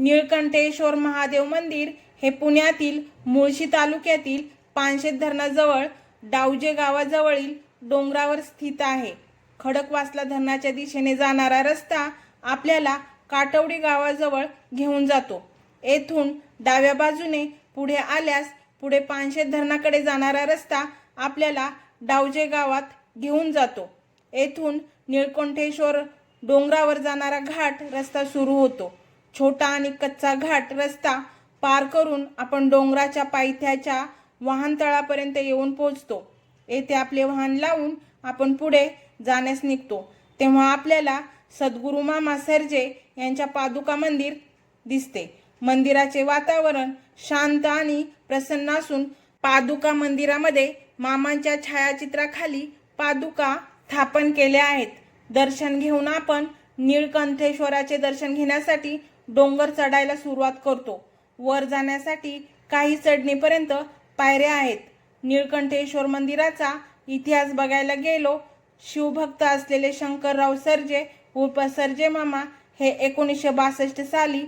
निळकंठेश्वर महादेव मंदिर हे पुण्यातील मुळशी तालुक्यातील पानशेत धरणाजवळ डावजे गावाजवळील डोंगरावर स्थित आहे. खडकवासला धरणाच्या दिशेने जाणारा रस्ता आपल्याला काटवडी गावाजवळ घेऊन जातो. येथून डाव्या बाजूने पुढे आल्यास पुढे पानशेत धरणाकडे जाणारा रस्ता आपल्याला डावजे गावात घेऊन जातो. येथून निळकंठेश्वर डोंगरावर जाणारा घाट रस्ता सुरू होतो. छोटा आणि कच्चा घाट रस्ता पार करून आपण डोंगराच्या पायथ्याच्या वाहनतळापर्यंत येऊन पोहोचतो. येथे आपले वाहन लावून आपण पुढे जाण्यास निघतो. तेव्हा आपल्याला सद्गुरू मामा सरजे यांच्या पादुका मंदिर दिसते. मंदिराचे वातावरण शांत आणि प्रसन्न असून पादुका मंदिरामध्ये मामांच्या छायाचित्राखाली पादुका स्थापन केल्या आहेत. दर्शन घेऊन आपण निळकंठेश्वराचे दर्शन घेण्यासाठी डोंगर चढायला सुरुवात करतो. वर जाण्यासाठी काही चढणीपर्यंत पायऱ्या आहेत. निळकंठेश्वर मंदिराचा इतिहास बघायला गेलो शिवभक्त असलेले शंकरराव सरजे उर्फ सरजे मामा हे एकोणीसशे बासष्ट साली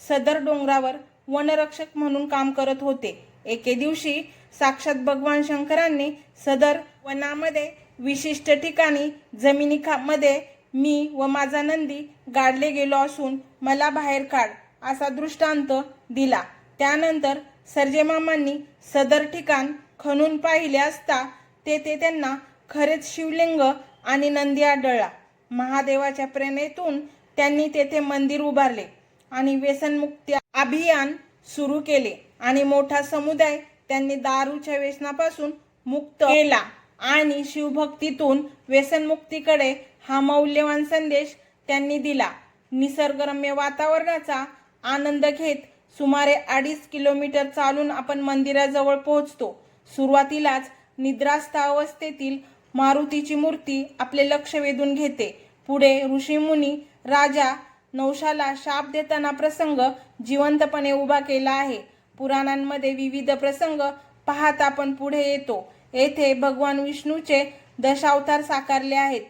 सदर डोंगरावर वनरक्षक म्हणून काम करत होते. एके दिवशी साक्षात भगवान शंकरांनी सदर वनामध्ये विशिष्ट ठिकाणी जमिनीखामध्ये मी व माझा नंदी गाडले गेलो असून मला बाहेर काढ असा दृष्टांत दिला. त्यानंतर सर्जेमामांनी सदर ठिकाण खणून पाहिले असता तेथे त्यांना खरेच शिवलिंग आणि नंदी आढळला महादेवाच्या प्रेरणेतून त्यांनी तेथे मंदिर उभारले आणि व्यसनमुक्ती अभियान सुरू केले आणि मोठा समुदाय त्यांनी दारूच्या व्यसनापासून मुक्त केला आणि शिवभक्तीतून व्यसनमुक्तीकडे हा मौल्यवान संदेश त्यांनी दिला. निसर्गरम्य वातावरणाचा आनंद घेत सुमारे अडीच किलोमीटर चालून आपण मंदिराजवळ पोहोचतो. सुरुवातीलाच निद्रास्थ अवस्थेतील मारुतीची मूर्ती आपले लक्ष वेधून घेते. पुढे ऋषीमुनी राजा नवशाला शाप देताना प्रसंग जिवंतपणे उभा केला आहे. पुराणांमध्ये विविध प्रसंग पाहत आपण पुढे येतो. येथे भगवान विष्णूचे दशावतार साकारले आहेत.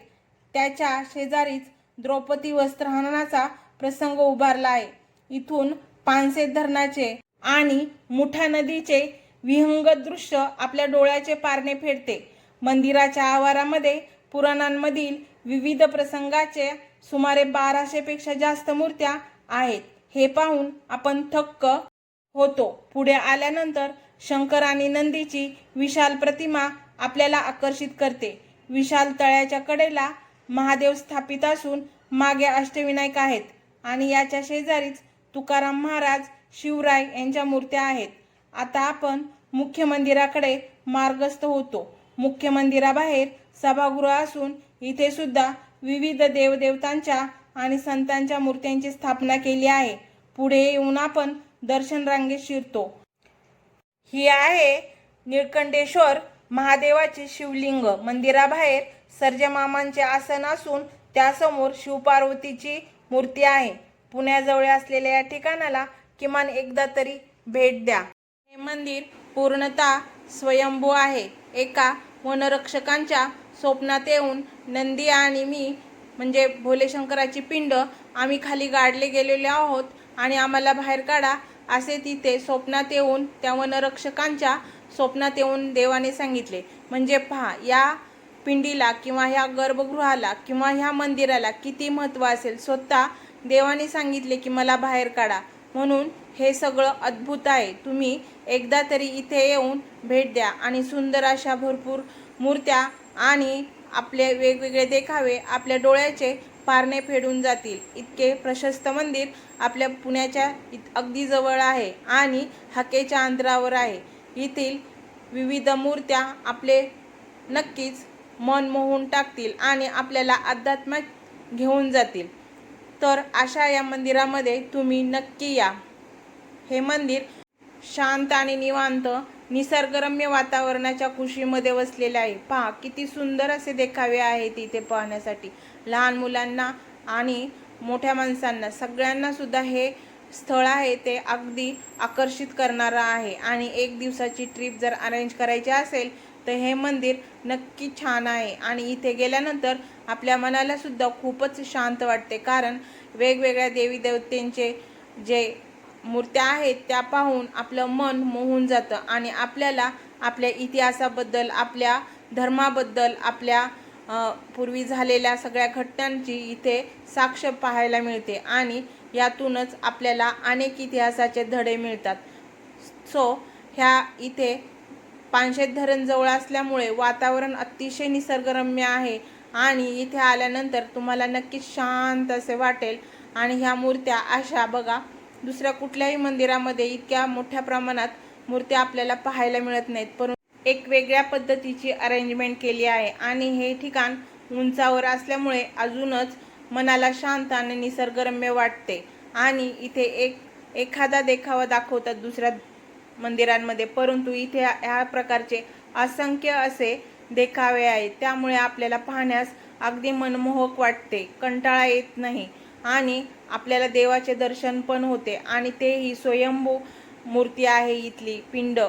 त्याच्या शेजारीच द्रौपदी वस्त्रहननाचा प्रसंग उभारला आहे. इथून पानसे धरणाचे आणि मुठा नदीचे विहंगत दृश्य आपल्या डोळ्याचे पारणे फेडते. मंदिराच्या आवारामध्ये पुराणांमधील विविध प्रसंगाचे सुमारे बाराशेपेक्षा जास्त मूर्त्या आहेत. हे पाहून आपण थक्क होतो. पुढे आल्यानंतर शंकर आणि नंदीची विशाल प्रतिमा आपल्याला आकर्षित करते. विशाल तळ्याच्या कडेला महादेव स्थापित असून मागे अष्टविनायक आहेत आणि याच्या शेजारीच तुकाराम महाराज शिवराय यांच्या मूर्त्या आहेत. आता आपण मुख्य मंदिराकडे मार्गस्थ होतो. मुख्य मंदिराबाहेर सभागृह असून इथे सुद्धा विविध देवदेवतांच्या आणि संतांच्या मूर्त्यांची स्थापना केली आहे. पुढे येऊन आपण दर्शन रांगेत शिरतो. ही आहे निळकंठेश्वर महादेवाचे शिवलिंग. मंदिराबाहेर सर्जमामांचे आसन असून त्यासमोर शिवपार्वतीची मूर्ती आहे. पुण्याजवळ असलेल्या या ठिकाणाला किमान एकदा तरी भेट द्या. हे मंदिर पूर्णतः स्वयंभू आहे. एका वनरक्षकांच्या स्वप्नात येऊन नंदी आणि मी म्हणजे भोलेशंकराची पिंड आम्ही खाली गाडले गेलेले आहोत आणि आम्हाला बाहेर काढा असे तिथे स्वप्नात येऊन त्या वनरक्षकांच्या स्वप्नात येऊन देवाने सांगितले. म्हणजे पहा या पिंडीला किंवा ह्या गर्भगृहाला किंवा ह्या मंदिराला किती महत्त्व असेल स्वतः देवाने सांगितले की मला बाहेर काढा. म्हणून हे सगळं अद्भुत आहे. तुम्ही एकदा तरी इथे येऊन भेट द्या आणि सुंदर अशा भरपूर मूर्त्या आणि आपले वेगवेगळे देखावे आपल्या डोळ्याचे पारणे फेडून जातील. इतके प्रशस्त मंदिर आपल्या पुण्याच्या इत अगदी जवळ आहे आणि हाकेच्या अंतरावर आहे. येथील विविध मूर्त्या आपले नक्कीच मन मोहून टाकतील आणि आपल्याला अध्यात्मात घेऊन जातील. तर अशा या मंदिरामध्ये तुम्ही नक्की या. हे मंदिर शांत आणि निवांत निसर्गरम्य वातावरणाच्या खुशीमध्ये वसलेले आहे. पहा किती सुंदर असे देखावे आहे तिथे पाहण्यासाठी. लहान मुलांना आणि मोठ्या माणसांना सगळ्यांना सुद्धा हे स्थळ आहे ते अगदी आकर्षित करणारं आहे. आणि एक दिवसाची ट्रिप जर अरेंज करायची असेल तर हे मंदिर नक्की छान आहे. आणि इथे गेल्यानंतर आपल्या मनाला सुद्धा खूपच शांत वाटते. कारण वेगवेगळ्या देवी देवतेंचे जे मूर्त्या आहेत त्या पाहून आपलं मन मोहून जातं. आणि आपल्याला आपल्या इतिहासाबद्दल आपल्या धर्माबद्दल आपल्या पूर्वी झालेल्या सगळ्या घटनांची इथे साक्ष पाहायला मिळते. आणि यातूनच आपल्याला अनेक इतिहासाचे धडे मिळतात. सो ह्या इथे पानशेत धरण जवळ असल्यामुळे वातावरण अतिशय निसर्गरम्य आहे. आणि इथे आल्यानंतर तुम्हाला नक्कीच शांत असे वाटेल. आणि ह्या मूर्त्या अशा बघा दुसऱ्या कुठल्याही मंदिरामध्ये इतक्या मोठ्या प्रमाणात मूर्त्या आपल्याला पाहायला मिळत नाहीत. परंतु एक वेगळ्या पद्धतीची अरेंजमेंट केली आहे. आणि हे ठिकाण उंचावर असल्यामुळे अजूनच मनाला शांत आणि निसर्गरम्य वाटते. आणि इथे एक एखादा देखावा दाखवतात दुसऱ्या मंदिरांमध्ये परंतु इथे ह्या प्रकारचे असंख्य असे देखावे आहेत. त्यामुळे आपल्याला पाहण्यास अगदी मनमोहक वाटते. कंटाळा येत नाही आणि आपल्याला देवाचे दर्शन पण होते आणि ते ही स्वयंभू मूर्ती आहे इथली पिंड.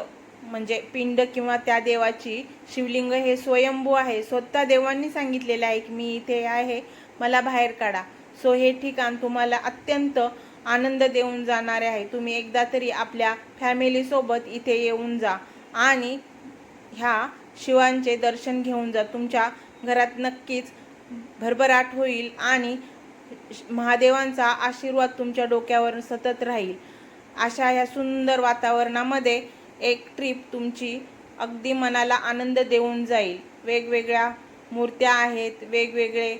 म्हणजे पिंड किंवा त्या देवाची शिवलिंग हे स्वयंभू आहे. स्वतः देवांनी सांगितलेलं आहे की मी इथे आहे मला बाहेर काढा. सो हे ठिकाण तुम्हाला अत्यंत आनंद देऊन जाणारे आहे. तुम्ही एकदा तरी आपल्या फॅमिलीसोबत इथे येऊन जा आणि ह्या शिवांचे दर्शन घेऊन जा. तुमच्या घरात नक्कीच भरभराट होईल आणि महादेवांचा आशीर्वाद तुमच्या डोक्यावर सतत राहील. अशा ह्या सुंदर वातावरणामध्ये एक ट्रिप तुमची अगदी मनाला आनंद देऊन जाईल. वेगवेगळ्या मूर्त्या आहेत वेगवेगळे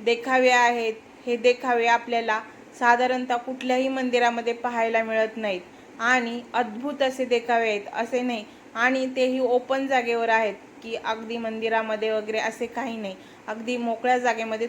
देखावे आहेत. हे देखावे आपल्याला साधारणतः कुठल्याही मंदिरामध्ये पाहायला मिळत नाहीत. आणि अद्भुत असे देखावे आहेत असे नाही. आणि तेही ओपन जागेवर आहेत की अगदी मंदिरामध्ये वगैरे असे काही नाही. अगदी मोकळ्या जागेमध्ये